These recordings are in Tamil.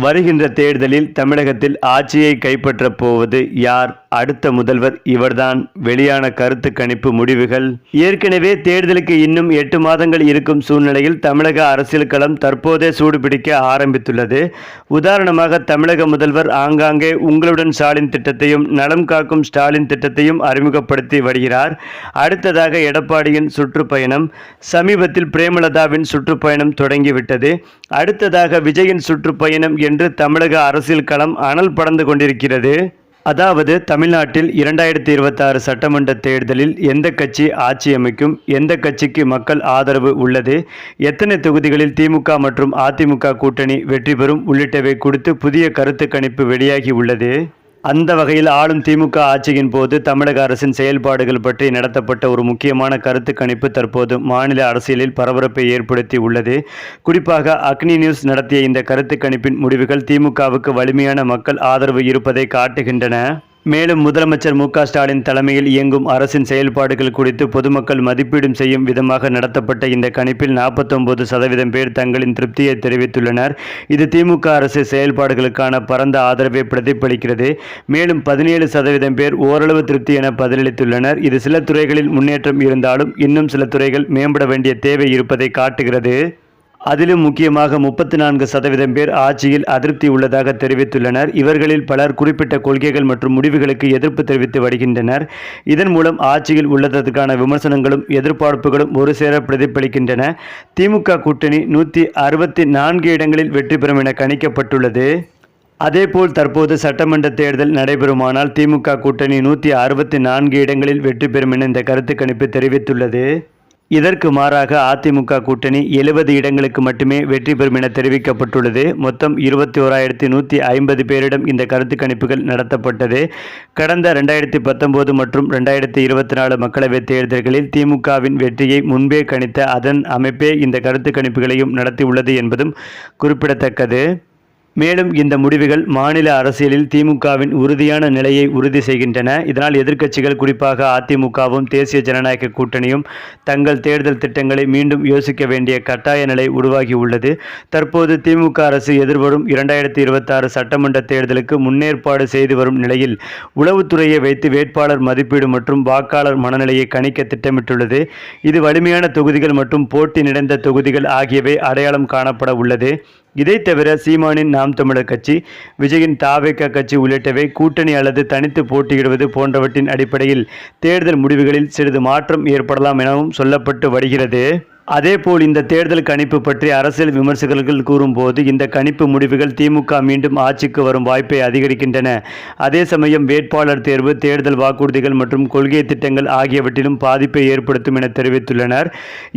வருகின்ற தேர்தலில் தமிழகத்தில் ஆட்சியை கைப்பற்றப் போவது யார்? அடுத்த முதல்வர் இவர்தான். வெளியான கருத்து கணிப்பு முடிவுகள். ஏற்கனவே தேர்தலுக்கு இன்னும் எட்டு மாதங்கள் இருக்கும் சூழ்நிலையில் தமிழக அரசியல் களம் தற்போதே சூடுபிடிக்க ஆரம்பித்துள்ளது. உதாரணமாக தமிழக முதல்வர் ஆங்காங்கே உங்களுடன் ஸ்டாலின் திட்டத்தையும் நலம் காக்கும் ஸ்டாலின் திட்டத்தையும் அறிமுகப்படுத்தி வருகிறார். அடுத்ததாக எடப்பாடியின் சுற்றுப்பயணம். சமீபத்தில் பிரேமலதாவின் சுற்றுப்பயணம் தொடங்கிவிட்டது. அடுத்ததாக விஜயின் சுற்றுப்பயணம் என்று தமிழக அரசியல் களம் அனல் படந்து கொண்டிருக்கிறது. அதாவது தமிழ்நாட்டில் இரண்டாயிரத்தி இருபத்தாறு சட்டமன்ற தேர்தலில் எந்த கட்சி ஆட்சி அமைக்கும் எந்த கட்சிக்கு மக்கள் ஆதரவு உள்ளது எத்தனை தொகுதிகளில் திமுக மற்றும் அதிமுக கூட்டணி வெற்றி பெறும் உள்ளிட்டவை குறித்து புதிய கருத்து கணிப்பு வெளியாகி உள்ளது. அந்த வகையில் ஆளும் திமுக ஆட்சியின் போது தமிழக அரசின் செயல்பாடுகள் பற்றி நடத்தப்பட்ட ஒரு முக்கியமான கருத்து கணிப்பு தற்போது மாநில அரசியலில் பரபரப்பை ஏற்படுத்தி உள்ளது. குறிப்பாக அக்னி நியூஸ் நடத்திய இந்த கருத்து கணிப்பின் முடிவுகள் திமுகவுக்கு வலிமையான மக்கள் ஆதரவு இருப்பதை காட்டுகின்றன. மேலும் முதலமைச்சர் மு ஸ்டாலின் தலைமையில் இயங்கும் அரசின் செயல்பாடுகள் குறித்து பொதுமக்கள் மதிப்பீடும் செய்யும் விதமாக நடத்தப்பட்ட இந்த கணிப்பில் நாற்பத்தொன்பது சதவீதம் பேர் தங்களின் திருப்தியை தெரிவித்துள்ளனர். இது திமுக அரசு செயல்பாடுகளுக்கான பரந்த ஆதரவை பிரதிபலிக்கிறது. மேலும் பதினேழு சதவீதம் பேர் ஓரளவு திருப்தி என பதிலளித்துள்ளனர். இது சில துறைகளில் முன்னேற்றம் இருந்தாலும் இன்னும் சில துறைகள் மேம்பட வேண்டிய தேவை இருப்பதை காட்டுகிறது. அதிலும் முக்கியமாக முப்பத்தி நான்கு சதவீதம் பேர் ஆட்சியில் அதிருப்தி உள்ளதாக தெரிவித்துள்ளனர். இவர்களில் பலர் குறிப்பிட்ட கொள்கைகள் மற்றும் முடிவுகளுக்கு எதிர்ப்பு தெரிவித்து வருகின்றனர். இதன் மூலம் ஆட்சியில் உள்ளதற்கான விமர்சனங்களும் எதிர்பார்ப்புகளும் ஒரு சேர பிரதிபலிக்கின்றன. திமுக கூட்டணி நூற்றி அறுபத்தி நான்கு இடங்களில் வெற்றி பெறும் என கணிக்கப்பட்டுள்ளது. அதேபோல் தற்போது சட்டமன்ற தேர்தல் நடைபெறுமானால் திமுக கூட்டணி நூற்றி அறுபத்தி நான்கு இடங்களில் வெற்றி பெறும் என இந்த கருத்து கணிப்பு தெரிவித்துள்ளது. இதற்கு மாறாக அதிமுக கூட்டணி எழுபது இடங்களுக்கு மட்டுமே வெற்றி பெறும் என தெரிவிக்கப்பட்டுள்ளது. மொத்தம் இருபத்தி ஓராயிரத்தி நூற்றி ஐம்பது பேரிடம் இந்த கருத்து கணிப்புகள் நடத்தப்பட்டது. கடந்த ரெண்டாயிரத்தி பத்தொம்போது மற்றும் ரெண்டாயிரத்தி இருபத்தி நாலு மக்களவைத் தேர்தல்களில் திமுகவின் வெற்றியை முன்பே கணித்த அதன் அமைப்பே இந்த கருத்து கணிப்புகளையும் நடத்தியுள்ளது என்பதும் குறிப்பிடத்தக்கது. மேலும் இந்த முடிவுகள் மாநில அரசியலில் திமுகவின் உறுதியான நிலையை உறுதி செய்கின்றன. இதனால் எதிர்க்கட்சிகள் குறிப்பாக அதிமுகவும் தேசிய ஜனநாயக கூட்டணியும் தங்கள் தேர்தல் திட்டங்களை மீண்டும் யோசிக்க வேண்டிய கட்டாய நிலை உருவாகியுள்ளது தற்போது திமுக அரசு எதிர்வரும் இரண்டாயிரத்தி இருபத்தாறு சட்டமன்ற தேர்தலுக்கு முன்னேற்பாடு செய்து வரும் நிலையில் உளவுத்துறையை வைத்து வேட்பாளர் மதிப்பீடு மற்றும் வாக்காளர் மனநிலையை கணிக்க திட்டமிட்டுள்ளது. இது வலிமையான தொகுதிகள் மற்றும் போட்டி நிறைந்த தொகுதிகள் ஆகியவை அடையாளம் காணப்பட உள்ளது. இதை தவிர சீமானின் நாம் தமிழர் கட்சி விஜயின் தாவேக்கா கட்சி உள்ளிட்டவை கூட்டணி அல்லது தனித்து போட்டியிடுவது போன்றவற்றின் அடிப்படையில் தேர்தல் முடிவுகளில் சிறிது மாற்றம் ஏற்படலாம் எனவும் சொல்லப்பட்டு வருகிறது. அதேபோல் இந்த தேர்தல் கணிப்பு பற்றி அரசியல் விமர்சகர்கள் கூறும்போது இந்த கணிப்பு முடிவுகள் திமுக மீண்டும் ஆட்சிக்கு வரும் வாய்ப்பை அதிகரிக்கின்றன. அதே சமயம் வேட்பாளர் தேர்வு தேர்தல் வாக்குறுதிகள் மற்றும் கொள்கை திட்டங்கள் ஆகியவற்றிலும் பாதிப்பை ஏற்படுத்தும் என தெரிவித்துள்ளனர்.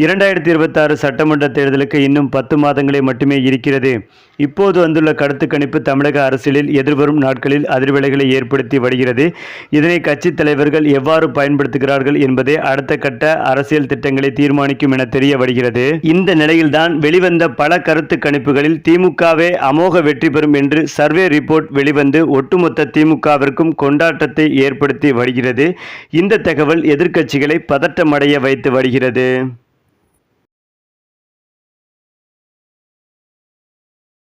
இரண்டாயிரத்தி இருபத்தாறு சட்டமன்ற தேர்தலுக்கு இன்னும் பத்து மாதங்களே மட்டுமே இருக்கிறது. இப்போது வந்துள்ள கருத்து கணிப்பு தமிழக அரசியலில் எதிர்வரும் நாட்களில் அதிர்வலைகளை ஏற்படுத்தி வருகிறது. இதனை கட்சித் தலைவர்கள் எவ்வாறு பயன்படுத்துகிறார்கள் என்பதே அடுத்த கட்ட அரசியல் திட்டங்களை தீர்மானிக்கும் என தெரிய வருகிறது. இந்த நிலையில்தான் வெளிவந்த பல கருத்து கணிப்புகளில் திமுகவே அமோக வெற்றி பெறும் என்று சர்வே ரிப்போர்ட் வெளிவந்து ஒட்டுமொத்த திமுகவிற்கும் கொண்டாட்டத்தை ஏற்படுத்தி வருகிறது. இந்த தகவல் எதிர்க்கட்சிகளை பதட்டமடைய வைத்து வருகிறது.